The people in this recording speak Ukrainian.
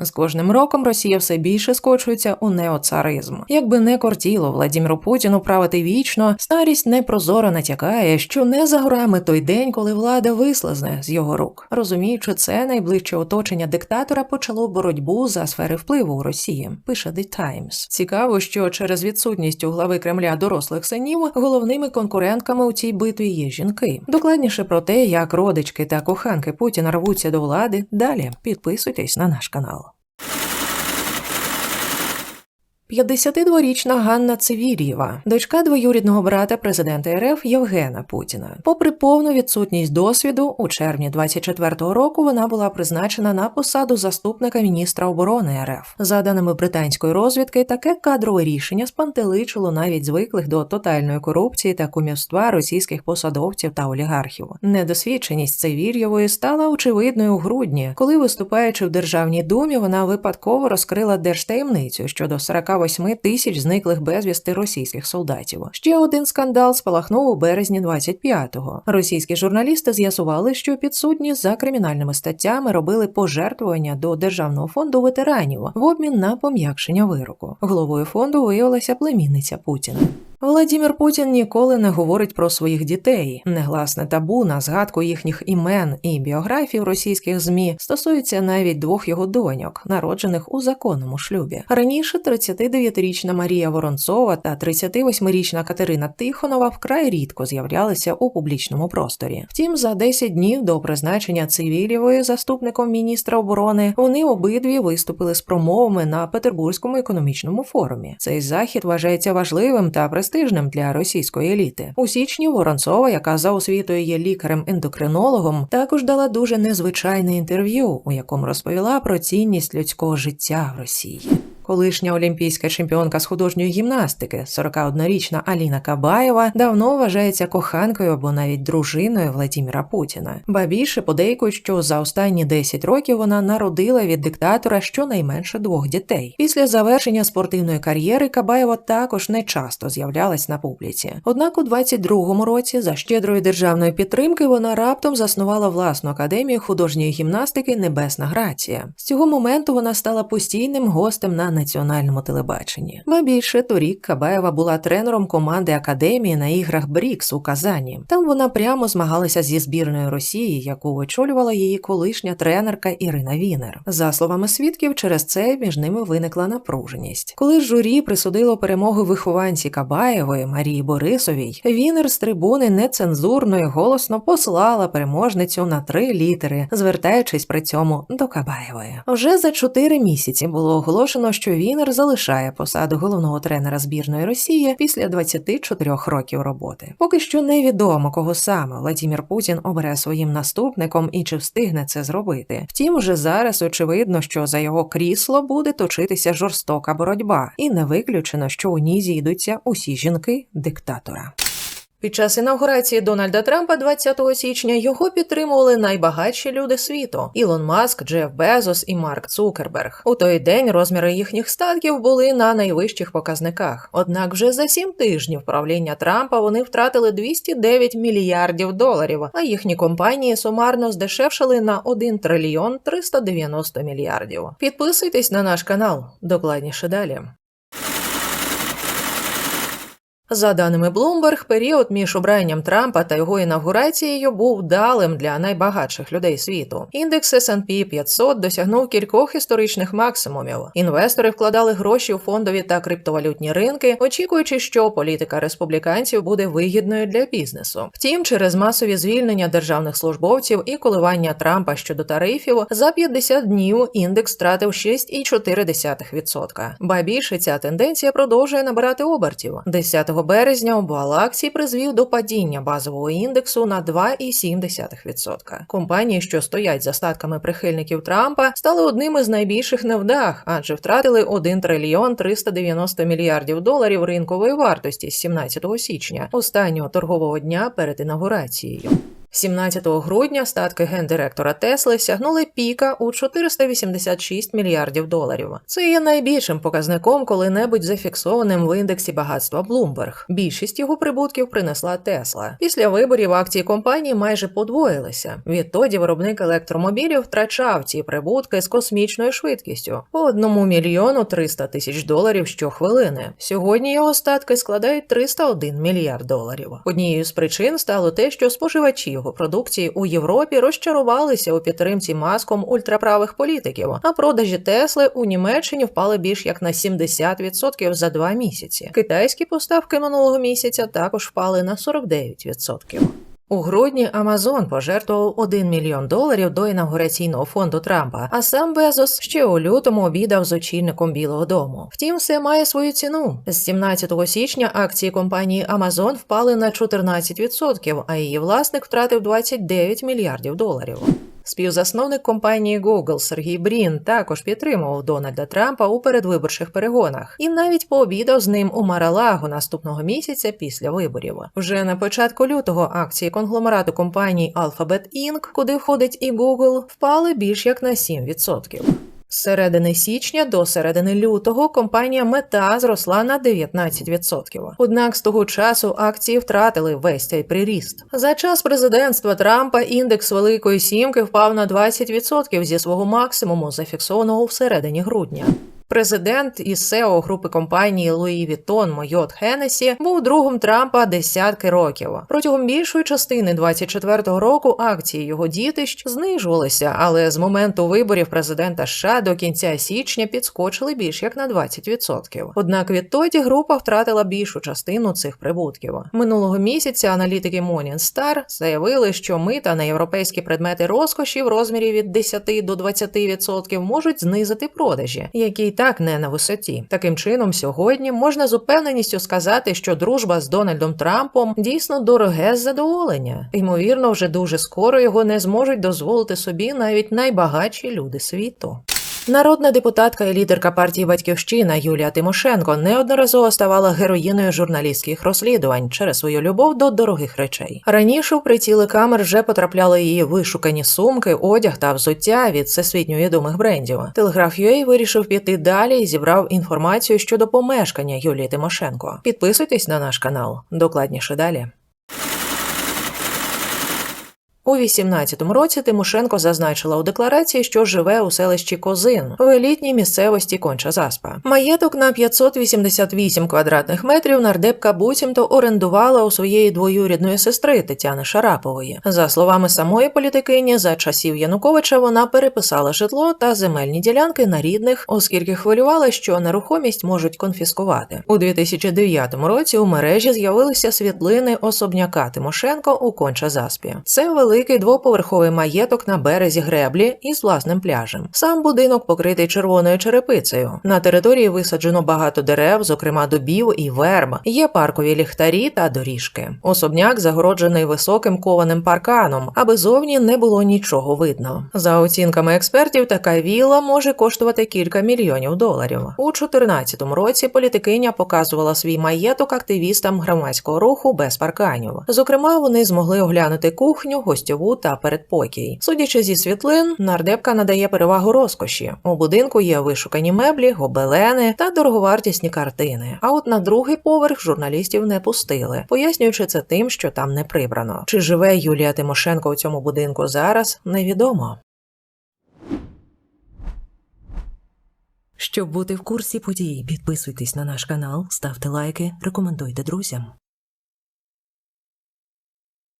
З кожним роком Росія все більше скочується у неоцаризм. Якби не кортіло Владіміру Путіну правити вічно, старість непрозоро натякає, що не за горами той день, коли влада вислизне з його рук. Розуміючи це, найближче оточення диктатора почало боротьбу за сфери впливу у Росії. Пише The Times. Цікаво, що через відсутність у глави Кремля дорослих синів головними конкурентками у цій битві є жінки. Докладніше про те, як родички та коханки Путіна рвуться до влади. Далі підписуйтесь на наш канал. 52-річна Ганна Цивір'єва, дочка двоюрідного брата президента РФ Євгена Путіна. Попри повну відсутність досвіду, у червні 24-го року вона була призначена на посаду заступника міністра оборони РФ. За даними британської розвідки, таке кадрове рішення спантеличило навіть звиклих до тотальної корупції та кумівства російських посадовців та олігархів. Недосвідченість Цивір'євої стала очевидною у грудні, коли, виступаючи в державній думі, вона випадково розкрила держтаємницю щодо 48 тисяч зниклих безвісти російських солдатів. Ще один скандал спалахнув у березні 25-го. Російські журналісти з'ясували, що підсудні за кримінальними статтями робили пожертвування до державного фонду ветеранів в обмін на пом'якшення вироку. Головою фонду виявилася племінниця Путіна. Володимир Путін ніколи не говорить про своїх дітей. Негласне табу на згадку їхніх імен і біографій в російських змі стосується навіть двох його доньок, народжених у законному шлюбі. Раніше 39-річна Марія Воронцова та 38-річна Катерина Тихонова вкрай рідко з'являлися у публічному просторі. Втім, за 10 днів до призначення Цивілєвої заступником міністра оборони вони обидві виступили з промовами на Петербурзькому економічному форумі. Цей захід вважається важливим та престижним для російської еліти. У січні Воронцова, яка за освітою є лікарем-ендокринологом, також дала дуже незвичайне інтерв'ю, у якому розповіла про цінність людського життя в Росії. Колишня олімпійська чемпіонка з художньої гімнастики, 41-річна Аліна Кабаєва, давно вважається коханкою або навіть дружиною Владіміра Путіна. Ба більше подейкують, що за останні 10 років вона народила від диктатора щонайменше двох дітей. Після завершення спортивної кар'єри Кабаєва також не часто з'являлась на публіці. Однак у 22-му році, за щедрої державної підтримки, вона раптом заснувала власну академію художньої гімнастики Небесна Грація. З цього моменту вона стала постійним гостем на національному телебаченні. Ба більше торік Кабаєва була тренером команди академії на іграх Брікс у Казані. Там вона прямо змагалася зі збірною Росії, яку очолювала її колишня тренерка Ірина Вінер. За словами свідків, через це між ними виникла напруженість. Коли журі присудило перемогу вихованці Кабаєвої Марії Борисовій, Вінер з трибуни нецензурно і голосно послала переможницю на три літери, звертаючись при цьому до Кабаєвої. Вже за чотири місяці було оголошено, що Вінер залишає посаду головного тренера збірної Росії після 24 років роботи. Поки що невідомо, кого саме Владімір Путін обере своїм наступником і чи встигне це зробити. Втім, уже зараз очевидно, що за його крісло буде точитися жорстока боротьба, і не виключено, що у ній зійдуться усі жінки диктатора. Під час інаугурації Дональда Трампа 20 січня його підтримували найбагатші люди світу: Ілон Маск, Джеф Безос і Марк Цукерберг. У той день розміри їхніх статків були на найвищих показниках. Однак вже за сім тижнів правління Трампа вони втратили 209 мільярдів доларів, а їхні компанії сумарно здешевшили на 1 трильйон 390 мільярдів. Підписуйтесь на наш канал. Докладніше далі. За даними Bloomberg, період між обранням Трампа та його інавгурацією був вдалим для найбагатших людей світу. Індекс S&P 500 досягнув кількох історичних максимумів. Інвестори вкладали гроші у фондові та криптовалютні ринки, очікуючи, що політика республіканців буде вигідною для бізнесу. Втім, через масові звільнення державних службовців і коливання Трампа щодо тарифів за 50 днів індекс втратив 6,4%. Ба більше ця тенденція продовжує набирати обертів. 10 березня обвал акцій призвів до падіння базового індексу на 2,7%. Компанії, що стоять за статками прихильників Трампа, стали одним із найбільших невдах, адже втратили 1 трильйон 390 мільярдів доларів ринкової вартості з 17 січня, останнього торгового дня перед інаугурацією. 17 грудня статки гендиректора Тесли сягнули піка у 486 мільярдів доларів. Це є найбільшим показником коли-небудь зафіксованим в індексі багатства Bloomberg. Більшість його прибутків принесла Тесла. Після виборів акції компанії майже подвоїлися. Відтоді виробник електромобілів втрачав ці прибутки з космічною швидкістю по 1 мільйону 300 тисяч доларів щохвилини. Сьогодні його статки складають 301 мільярд доларів. Однією з причин стало те, що споживачі його продукції у Європі розчарувалися у підтримці маском ультраправих політиків, а продажі Тесли у Німеччині впали більш як на 70% за два місяці. Китайські поставки минулого місяця також впали на 49%. У грудні Амазон пожертвував 1 мільйон доларів до інавгураційного фонду Трампа, а сам Безос ще у лютому обідав з очільником Білого Дому. Втім, все має свою ціну. З 17 січня акції компанії Амазон впали на 14%, а її власник втратив 29 мільярдів доларів. Співзасновник компанії Google Сергій Брін також підтримував Дональда Трампа у передвиборчих перегонах і навіть пообідав з ним у Маралагу наступного місяця після виборів. Вже на початку лютого акції конгломерату компаній Alphabet Inc., куди входить і Google, впали більш як на 7%. З середини січня до середини лютого компанія Мета зросла на 19%. Однак з того часу акції втратили весь цей приріст. За час президентства Трампа індекс Великої Сімки впав на 20% зі свого максимуму, зафіксованого в середині грудня. Президент і СЕО групи компанії Луї Вітон Мойот Хеннесі був другом Трампа десятки років. Протягом більшої частини 24-го року акції його дітищ знижувалися, але з моменту виборів президента США до кінця січня підскочили більш як на 20%. Однак відтоді група втратила більшу частину цих прибутків. Минулого місяця аналітики Morningstar заявили, що мита на європейські предмети розкоші в розмірі від 10 до 20% можуть знизити продажі, які так не на висоті. Таким чином, сьогодні можна з упевненістю сказати, що дружба з Дональдом Трампом дійсно дороге задоволення. Ймовірно, вже дуже скоро його не зможуть дозволити собі навіть найбагатші люди світу. Народна депутатка і лідерка партії Батьківщина Юлія Тимошенко неодноразово ставала героїною журналістських розслідувань через свою любов до дорогих речей. Раніше у приціли камер вже потрапляли її вишукані сумки, одяг та взуття від всесвітньо відомих брендів. Телеграф UA вирішив піти далі і зібрав інформацію щодо помешкання Юлії Тимошенко. Підписуйтесь на наш канал. Докладніше далі. У 18-му році Тимошенко зазначила у декларації, що живе у селищі Козин в елітній місцевості Конча Заспа. Маєток на 588 квадратних метрів нардепка буцімто орендувала у своєї двоюрідної сестри Тетяни Шарапової. За словами самої політикині, за часів Януковича вона переписала житло та земельні ділянки на рідних, оскільки хвилювала, що нерухомість можуть конфіскувати. У 2009 році у мережі з'явилися світлини особняка Тимошенко у Конча Заспі. Це великий двоповерховий маєток на березі греблі із власним пляжем. Сам будинок покритий червоною черепицею. На території висаджено багато дерев, зокрема дубів і верб. Є паркові ліхтарі та доріжки. Особняк загороджений високим кованим парканом, аби зовні не було нічого видно. За оцінками експертів, така вілла може коштувати кілька мільйонів доларів. У 2014 році політикиня показувала свій маєток активістам громадського руху без парканів. Зокрема, вони змогли оглянути кухню, гостьову та передпокій. Судячи зі світлин, нардепка надає перевагу розкоші. У будинку є вишукані меблі, гобелени та дороговартісні картини. А от на другий поверх журналістів не пустили, пояснюючи це тим, що там не прибрано. Чи живе Юлія Тимошенко у цьому будинку зараз, невідомо. Щоб бути в курсі подій, підписуйтесь на наш канал, ставте лайки, рекомендуйте друзям.